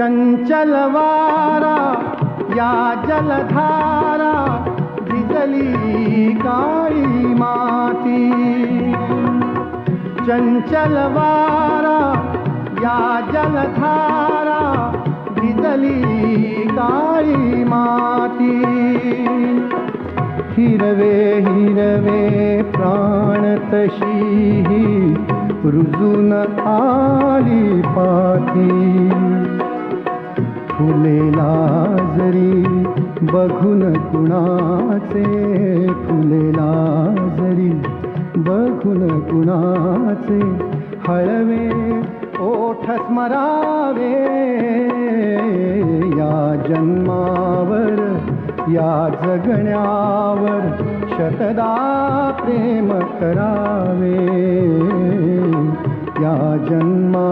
चञ्चलवारा या जलधारा थारा विजली काली मा चञ्चलवारा या जलधारा विजली काली मा हिरवे हीरवे प्राणी ऋजुन ताी पाी फुलेला जरी बघून कुणाचे फुलेला जरी बघून कुणाचे हळवे ओठ स्मरावे. या जन्मावर या जगण्यावर शतदा प्रेम करावे. या जन्मा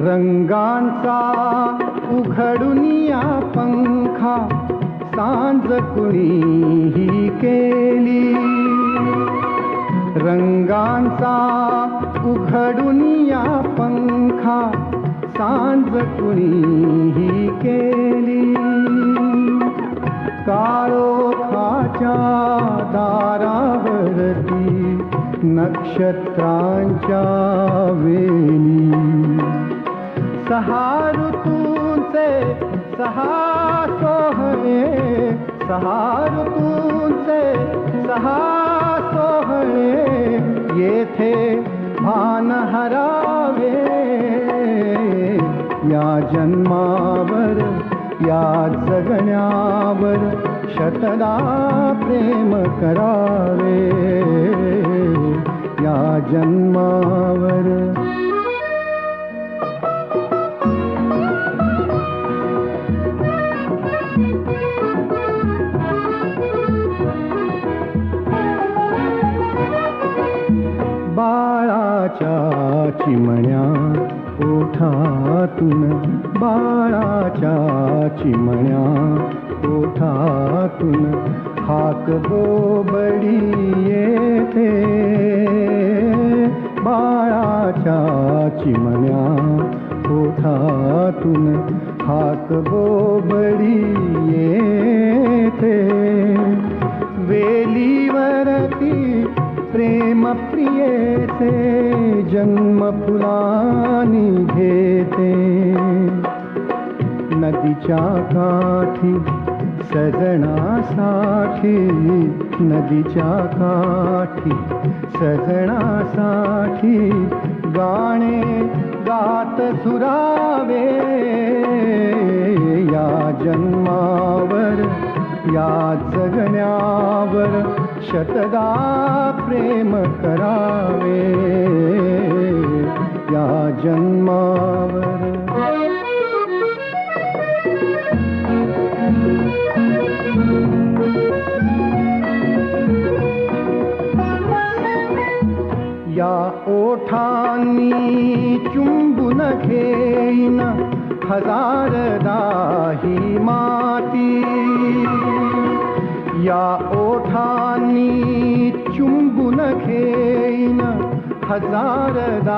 रंगांचा उघडून या पंखा सांज कुणीही केली. रंगांचा उघडून या पंखा सांज कुणीही केली. काळोखाच्या दारावरती नक्षत्रांच्या वेणी सहा ऋतूंचे सहा सोहळे सहा ऋतूंचे सहा सोहळे येथे भान हरावे। या जन्मावर या जगण्यावर शतदा प्रेम करावे. या जन्मावर बाळाच्या चिमण्या ओठातून हो बाळाच्या चिमण्या ओठातून हाक हो बोबडी येते बाळाच्या चिमण्या ओठातून हाक बोबडी येते प्रेम प्रियेचे जन्म फुलानी घेते। नदीच्या काठी सजनासाठी नदीच्या काठी सजनासाठी गाणे गात सुरावे या जन्मावर या जगण्यावर शतदा प्रेम करावे. या जन्मावर. या ओठांनी चुंबून घेईन हजारदा ही माती. या ओठानी चुम्बुन हजारदा